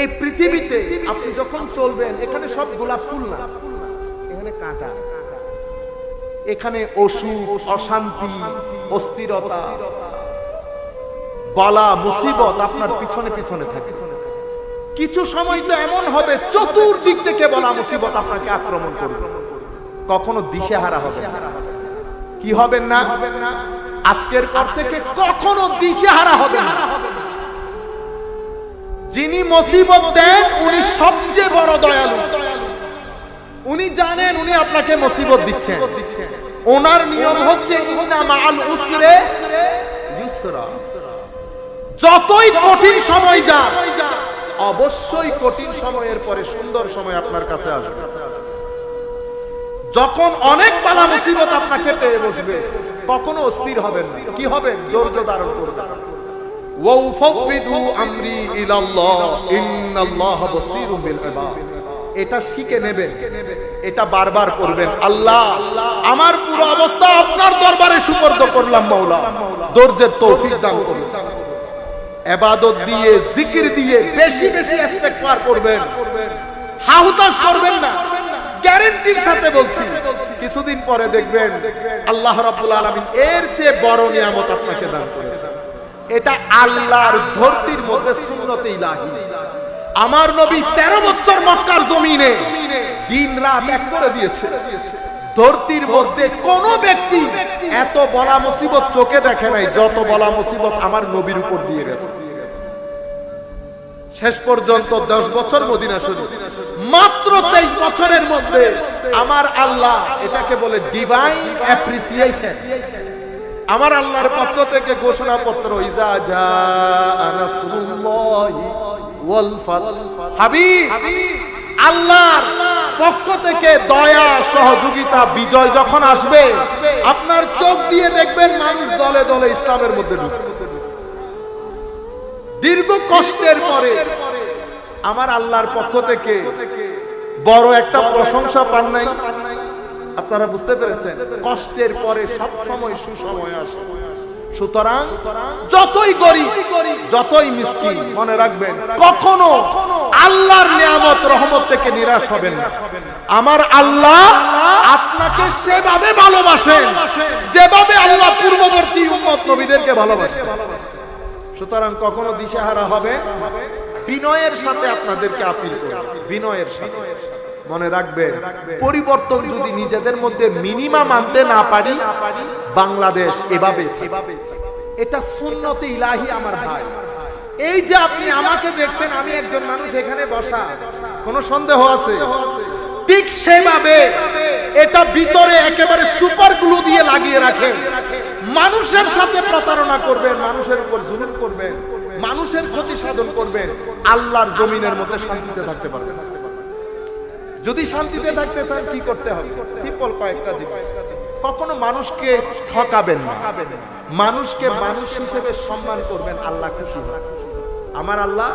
এই পৃথিবীতে আপনি যখন চলবেন, এখানে সব গোলাপ ফুল না। এখানে কাঁটা। এখানে অসুখ, অশান্তি, অস্থিরতা, বালা, মুসিবত আপনার পিছনে পিছনে থাকে। কিছু সময় তো এমন হবে, চতুর্দিক থেকে বলা, মুসিবত আপনাকে আক্রমণ করবে। কখনো দিশেহারা হবে। কি হবেন না? আজকের পর থেকে কখনো দিশেহারা হবে না। যিনি মুসিবত দেন, উনি সবচেয়ে বড় দয়ালু। উনি জানেন, উনি আপনাকে মুসিবত দিচ্ছেন। ওনার নিয়ম হচ্ছে, ইন্না উসরে ইউসরা। যতই কঠিন সময় যাক, অবশ্যই কঠিন সময়ের পরে সুন্দর সময় আপনার কাছে আসবে। যখন অনেক বালা মুসিবত আপনাকে পেয়ে বসবে, কখনো অস্থির হবেন কি হবেন? ধৈর্য ধারণ করবেন এটা শিখে নেবেন, এটা বারবার করবেন। আল্লাহ, আমার পুরো অবস্থা আপনার দরবারে সুপর্দ করলাম, মাওলা। ধৈর্যের তৌফিক দান এবাদত দিয়ে, জিকির দিয়ে বেশি বেশি করবেন। হাহুতাশ করবেন না। গ্যারেন্টির সাথে বলছি, কিছুদিন পরে দেখবেন, আল্লাহ রাব্বুল এর চেয়ে বড় নিয়ামত আপনাকে এটা আল্লাহর ধরতির মধ্যে সুন্নতে ইলাহি। আমার নবী 13 বছর মক্কার জমিনে দিন রাত এক করে দিয়েছে। ধরতির মধ্যে কোন ব্যক্তি এত বলা মুসিবত চোখে দেখে নাই, যত বলা মুসিবত আমার নবীর উপর দিয়ে গেছে। শেষ পর্যন্ত দশ বছর মদিনা শরীফ। মাত্র তেইশ বছরের মধ্যে আমার আল্লাহ এটাকে বলে ডিভাইন অ্যাপ্রিসিয়েশন আমার আল্লাহর পক্ষ থেকে ফাত হাবিব, আল্লাহর পক্ষ থেকে দয়া, সহযোগিতা, বিজয় যখন আসবে, আপনার চোখ দিয়ে দেখবেন মানুষ দলে দলে ইসলামের মধ্যে দীর্ঘ কষ্টের পরে আমার আল্লাহর পক্ষ থেকে বড় একটা প্রশংসা পান নাই। আপনারা বুঝতে পেরেছেন, কষ্টের পরে সব সময় সুসময় আসে। সুতরাং যতই গরিব, যতই মিসকিন, মনে রাখবেন, কখনো আল্লাহর নিয়ামত, রহমত থেকে নিরাশ হবেন না। আমার আল্লাহ আপনাকে সেভাবে ভালোবাসেন, যেভাবে আল্লাহ পূর্ববর্তী উম্মত নবীদেরকে ভালোবাসেন। সুতরাং কখনো দিশেহারা হবে বিনয়ের সাথে আপনাদেরকে আপিল করি বিনয়ের সাথে। মনে রাখবেন পরিবর্তন যদি নিজেদের মধ্যে মিনিমাম আনতে না পারি বাংলাদেশ এভাবে এটা সুন্নতে ইলাহি আমার ভাই। এই যে আপনি আমাকে দেখছেন আমি একজন মানুষ এখানে বসা। কোনো সন্দেহ আছে? ঠিক সেভাবে এটা ভিতরে একেবারে সুপার গ্লু দিয়ে লাগিয়ে রাখেন। মানুষের সাথে প্রতারণা করবেন মানুষের উপর জুলুম করবেন মানুষের ক্ষতি সাধন করবেন আল্লাহর জমিনের মধ্যে শান্তিতে থাকতে পারবেন। যদি শান্তিতে থাকতে চান, কি করতে হবে? সিম্পল কয়েকটা জিনিস। কখনো মানুষকে ঠকাবেন না। মানুষকে মানুষ হিসেবে সম্মান করবেন, আল্লাহ খুশি আমার আল্লাহ